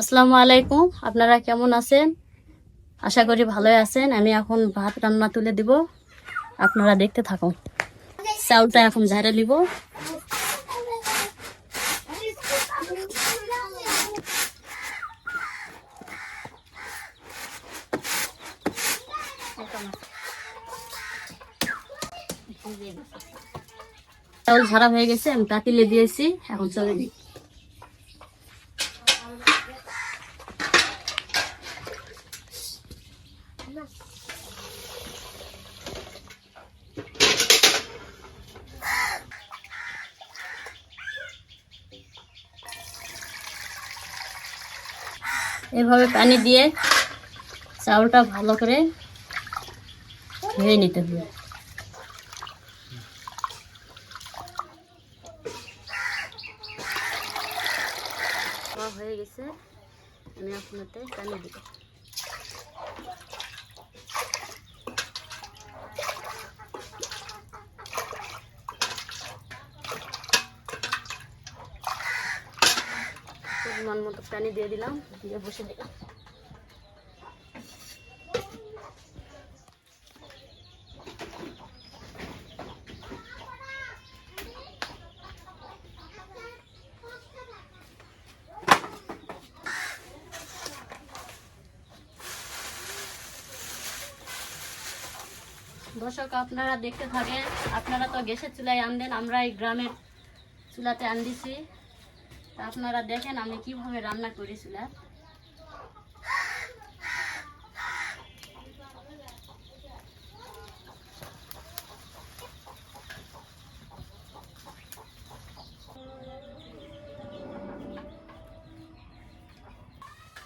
আসসালামু আলাইকুম। আপনারা কেমন আছেন? আশা করি ভালোই আছেন। আমি এখন ভাত রান্না তুলে দিব। আপনারা দেখতে থাকুন। চাউলটা এখন ঝাড়ে নিব। চাউল ঝাড়া হয়ে গেছে, আমি পাতিলে দিয়েছি। এখন চলে দিই। এভাবে পানি দিয়ে চাউলটা ভালো করে ধুয়ে নিতে হবে। হয়ে গেছে, আমি আপনাতে পানি দিব। পরিমাণ মতো পানি দিয়ে দিলাম, দিয়ে বসে দিলাম। দর্শক, আপনারা দেখতে থাকেন, আপনারা তো গ্যাসের চুলায় আনদেন আমরা এই গ্রামের চুলাতে আন দিছি আপনারা দেখেন আমি কীভাবে রান্না করি চুলা।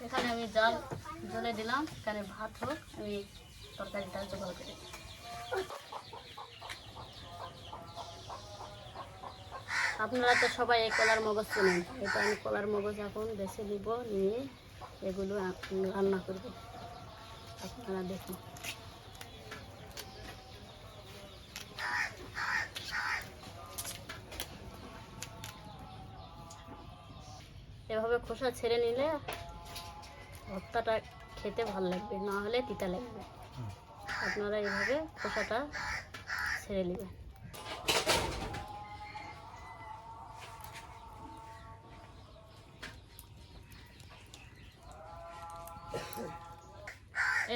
এখানে আমি জল জলে দিলাম, এখানে ভাত হোক, আমি তরকারিটা জোগাড় করে আপনারা তো সবাই এই কলার মগজ চেনেন। এটা আমি কলার মগজ এখন বেছে নিব নিয়ে এগুলো রান্না করব। আপনারা দেখুন। এভাবে খোসা ছেড়ে নিলে ভর্তাটা খেতে ভালো লাগবে না হলে তিতা লাগবে। আপনারা এইভাবে খোসাটা ছেড়ে নেবেন।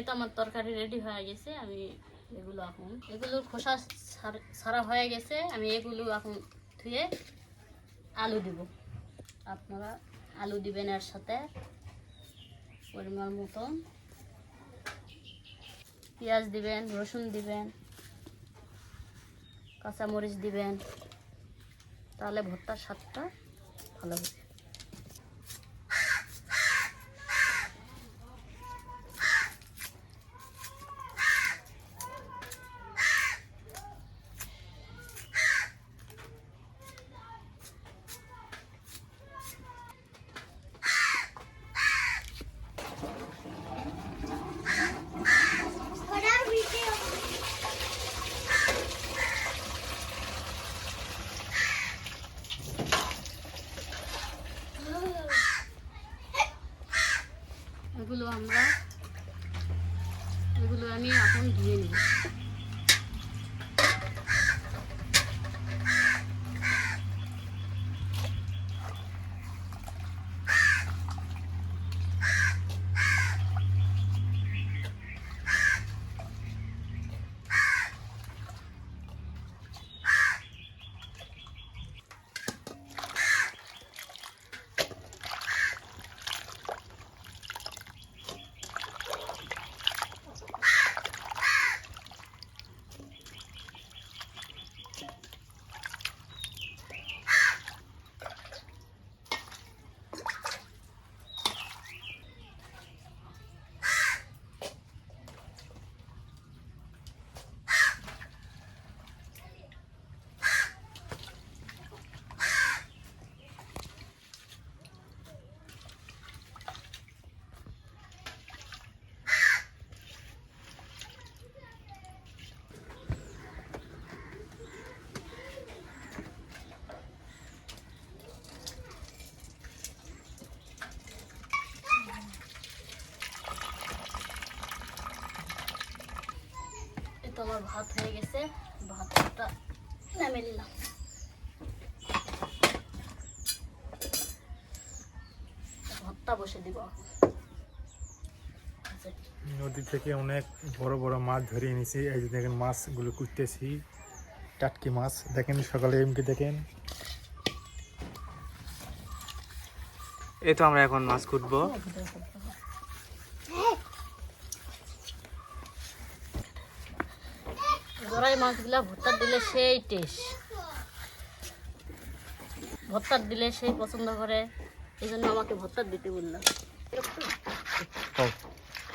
তো আমার তরকারি রেডি হয়ে গেছে, আমি এগুলো এখন, এগুলোর খোসা ছাড়া হয়ে গেছে, আমি এগুলো এখন ধুয়ে আলু দিব। আপনারা আলু দিবেন এর সাথে পরিমাণ মতন। পেঁয়াজ দিবেন, রসুন দিবেন, কাঁচামরিচ দিবেন, তাহলে ভর্তার স্বাদটা ভালো হবে। ভাত হয়ে গেছে। ভাতটা নামে নিলাম। ভর্তা বসে দিব আচ্ছা, নদী থেকে অনেক বড় বড় মাছ ধরে এনেছি। এই যে দেখেন মাছগুলো কুটতেছি। টাটকি মাছ। দেখেন সকালে এমকে দেখেন। এই তো আমরা এখন মাছ কুটবো। মাছগুলা ভর্তা দিলে সেই টেস্ট ভর্তা দিলে সেই পছন্দ করে এই জন্য আমাকে ভর্তা দিতে বললাম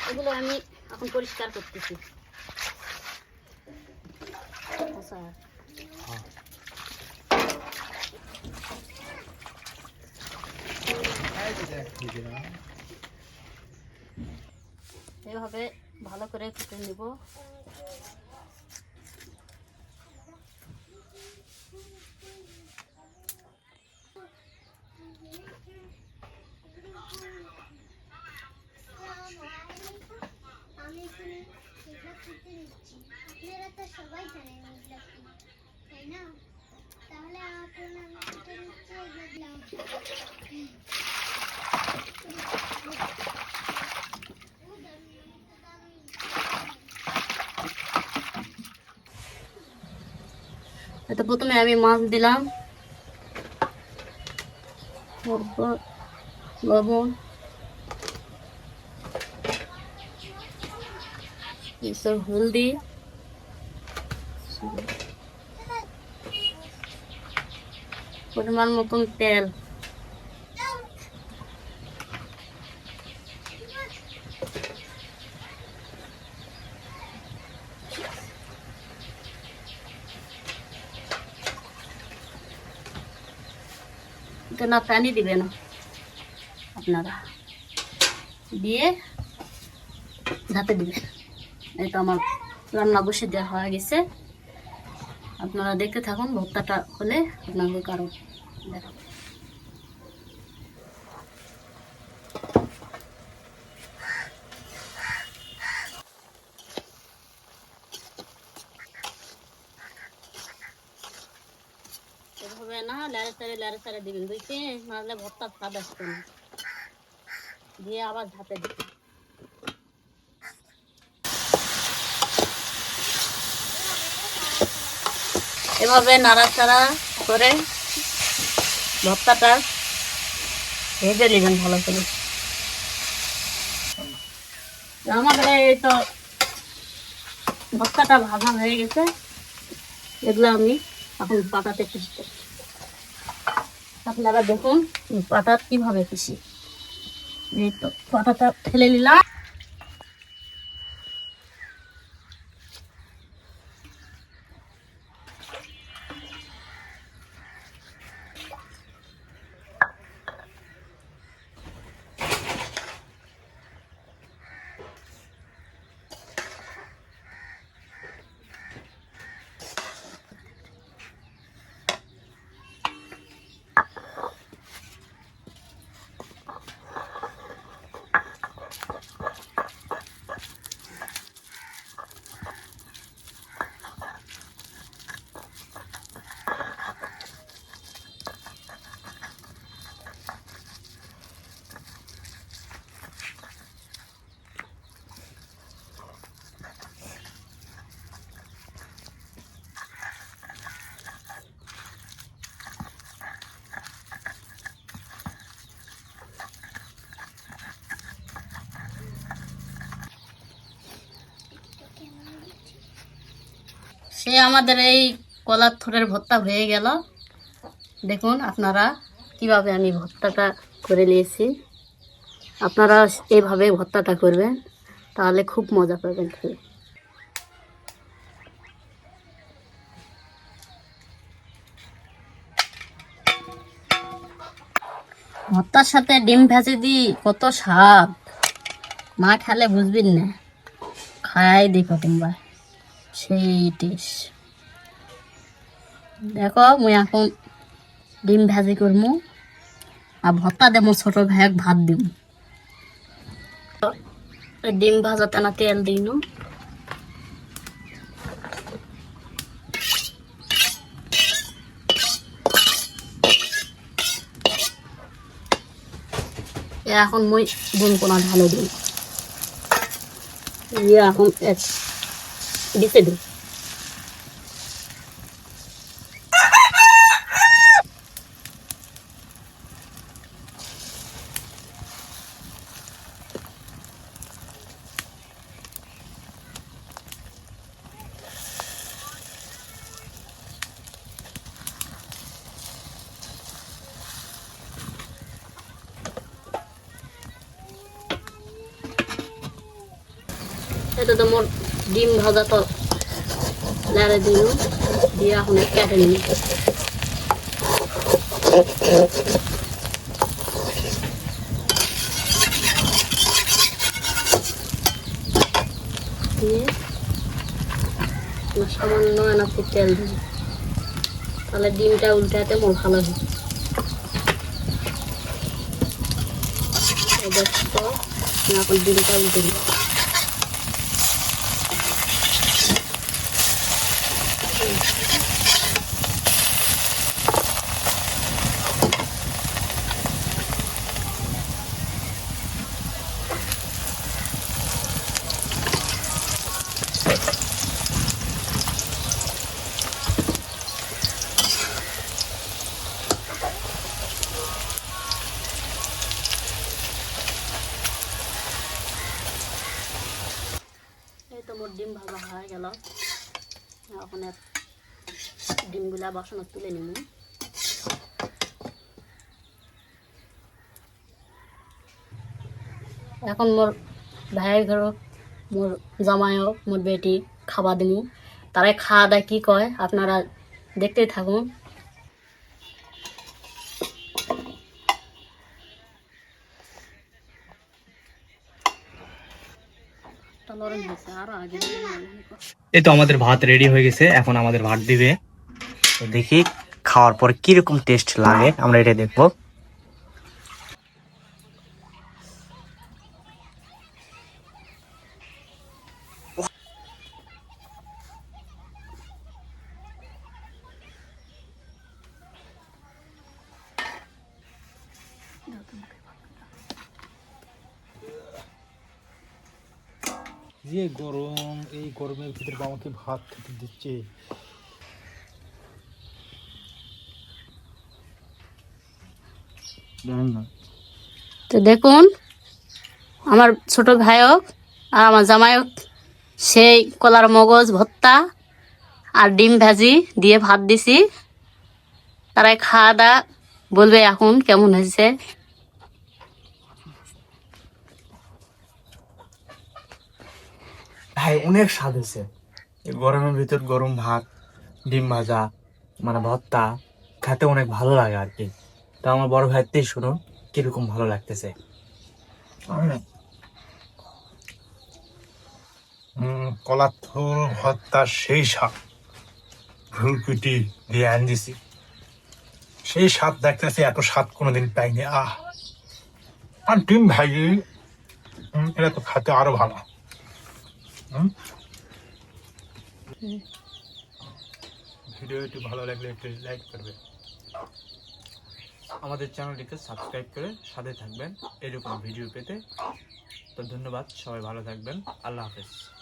এগুলো আমি এখন পরিষ্কার করতেছি। আচ্ছা। এভাবে ভালো করে কুটে নিব আমি এখানে করতে দিচ্ছি আপনারা তো সবাই জানেন এগুলো তাই না? তাহলে এখন আমি করতে দিচ্ছি এগুলো প্রথমে আমি মাছ দিলাম। তারপর লবণ। এরপর হলদি পরিমাণ মতন তেল। না পানি দিবে না? আপনারা। দিয়ে ধাপে দিবেন। এই তো আমার রান্না বসে দেওয়া হয়ে গেছে। আপনারা দেখতে থাকুন, ভর্তাটা হলে আপনাদের কারও দেখাবো না দিবেন না দিয়ে আবার ধাপে দিবেন। এভাবে নাড়াচাড়া করে ভর্তাটা ভেজে নেবেন ভালো করে। আমাদের এই তো ভর্তাটা ভাজা হয়ে গেছে। এগুলো আমি এখন পাতাতে পিসতে আপনারা দেখুন পাতা কীভাবে পিসি এই তো পাতাটা ফেলে নিলাম। সে আমাদের এই কলার থরের ভর্তা হয়ে গেল। দেখুন আপনারা কীভাবে আমি ভর্তাটা করে নিয়েছি। আপনারা এইভাবে ভর্তাটা করবেন, তাহলে খুব মজা পাবেন খেয়ে। ভর্তার সাথে ডিম ভেজে দিই কত স্বাদ। মা খেলে বুঝবেন না। খাই দেখো তোমরা সেই দেখো, মুই এখন ডিম ভাজি করমু। আর ভর্তা দেবো ছোট ভাইয়াক ভাত দিম। ডিম ভাজাতে না তেল দিই এখন মুই বোন কোনা ঢালে দিই এখন এক দিতে দিই এটা তো মোর ডিম ভাজা তো লাড়ে দিল, দিয়ে এখন কেটে নিই সামান্য এনাফি তেল তাহলে ডিমটা উল্টাতে মোর ভালো হয়। এখন ডিমটা উল্টে দিই এই তো মোর ডিম ভাজা হয়ে গেল এখন এক ডিমগুলা বাসনত তুলে নিব এখন মোর ভাইয়ের ঘর, মোর জামাই হোক মোর বেটি খাওয়া দিমু। তারাই খাওয়া দায় কি কয়, আপনারা দেখতেই থাকুন। এই তো আমাদের ভাত রেডি হয়ে গেছে, এখন আমাদের ভাত দিবে। দেখি খাওয়ার পর কীরকম টেস্ট লাগে, আমরা এটা দেখব। যে গরম, এই গরমের ভিতরে আমাকে ভাত খেতে দিচ্ছে। তো দেখুন আমার ছোট ভাইক আর আমার জামাইক সেই কলার মগজ ভর্তা আর ডিম ভাজি দিয়ে ভাত দিছি। তারাই খাওয়া দাওয়া বলবে এখন কেমন হয়েছে? ভাই অনেক স্বাদ হয়েছে। এই গরমের ভিতর গরম ভাত ডিম ভাজা মানে ভর্তা খেতে অনেক ভালো লাগে আর কি। তো আমার বড় ভাইতেই শুনুন কীরকম ভালো লাগতেছে। কলার ভর্তার সেই স্বাদ ফুলকুটি দিয়ে আন দিছি। সেই স্বাদ দেখতেছি এত স্বাদ কোনোদিন পাইনি। আহ! আর ডিম ভাজি এটা তো খেতে আরও ভালো। হুম? ভিডিওটি ভালো লাগলে একটু লাইক করবে। আমাদের চ্যানেলটিকে সাবস্ক্রাইব করে সাথে থাকবেন। এরকম ভিডিও পেতে। তো ধন্যবাদ, সবাই ভালো থাকবেন। আল্লাহ হাফেজ।